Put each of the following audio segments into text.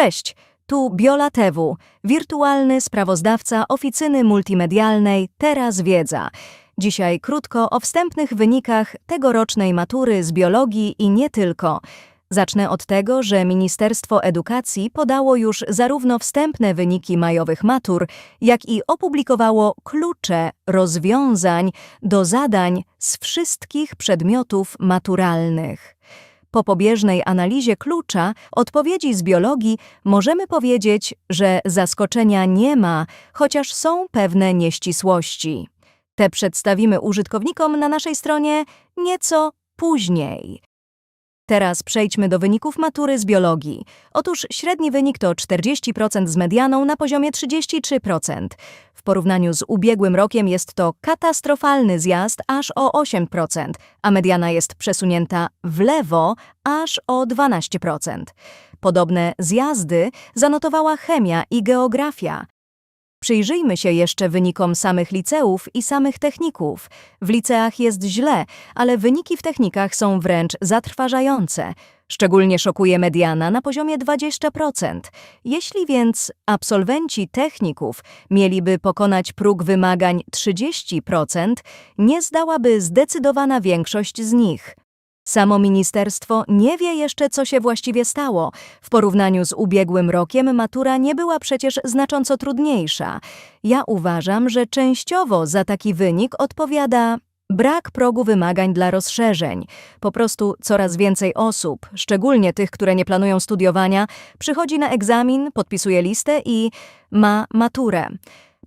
Cześć, tu Biola Tewu, wirtualny sprawozdawca oficyny multimedialnej Teraz Wiedza. Dzisiaj krótko o wstępnych wynikach tegorocznej matury z biologii i nie tylko. Zacznę od tego, że Ministerstwo Edukacji podało już zarówno wstępne wyniki majowych matur, jak i opublikowało klucze rozwiązań do zadań z wszystkich przedmiotów maturalnych. Po pobieżnej analizie klucza odpowiedzi z biologii możemy powiedzieć, że zaskoczenia nie ma, chociaż są pewne nieścisłości. Te przedstawimy użytkownikom na naszej stronie nieco później. Teraz przejdźmy do wyników matury z biologii. Otóż średni wynik to 40% z medianą na poziomie 33%. W porównaniu z ubiegłym rokiem jest to katastrofalny zjazd aż o 8%, a mediana jest przesunięta w lewo aż o 12%. Podobne zjazdy zanotowała chemia i geografia. Przyjrzyjmy się jeszcze wynikom samych liceów i samych techników. W liceach jest źle, ale wyniki w technikach są wręcz zatrważające. Szczególnie szokuje mediana na poziomie 20%. Jeśli więc absolwenci techników mieliby pokonać próg wymagań 30%, nie zdałaby zdecydowana większość z nich. Samo ministerstwo nie wie jeszcze, co się właściwie stało. W porównaniu z ubiegłym rokiem matura nie była przecież znacząco trudniejsza. Ja uważam, że częściowo za taki wynik odpowiada brak progu wymagań dla rozszerzeń. Po prostu coraz więcej osób, szczególnie tych, które nie planują studiowania, przychodzi na egzamin, podpisuje listę i ma maturę.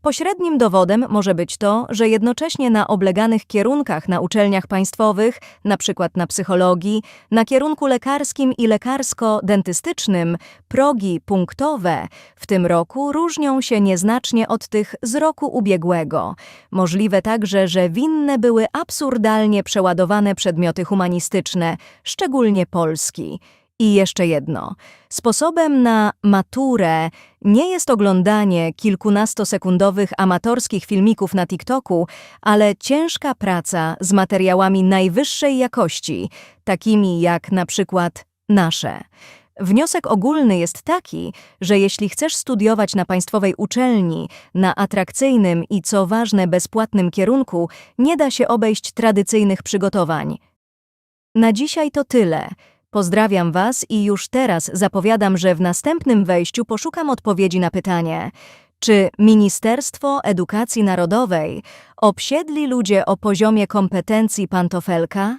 Pośrednim dowodem może być to, że jednocześnie na obleganych kierunkach na uczelniach państwowych, na przykład na psychologii, na kierunku lekarskim i lekarsko-dentystycznym, progi punktowe w tym roku różnią się nieznacznie od tych z roku ubiegłego. Możliwe także, że winne były absurdalnie przeładowane przedmioty humanistyczne, szczególnie polski. I jeszcze jedno. Sposobem na maturę nie jest oglądanie kilkunastosekundowych amatorskich filmików na TikToku, ale ciężka praca z materiałami najwyższej jakości, takimi jak na przykład nasze. Wniosek ogólny jest taki, że jeśli chcesz studiować na państwowej uczelni, na atrakcyjnym i co ważne bezpłatnym kierunku, nie da się obejść tradycyjnych przygotowań. Na dzisiaj to tyle. Pozdrawiam Was i już teraz zapowiadam, że w następnym wejściu poszukam odpowiedzi na pytanie, czy Ministerstwo Edukacji Narodowej obsiedli ludzie o poziomie kompetencji pantofelka?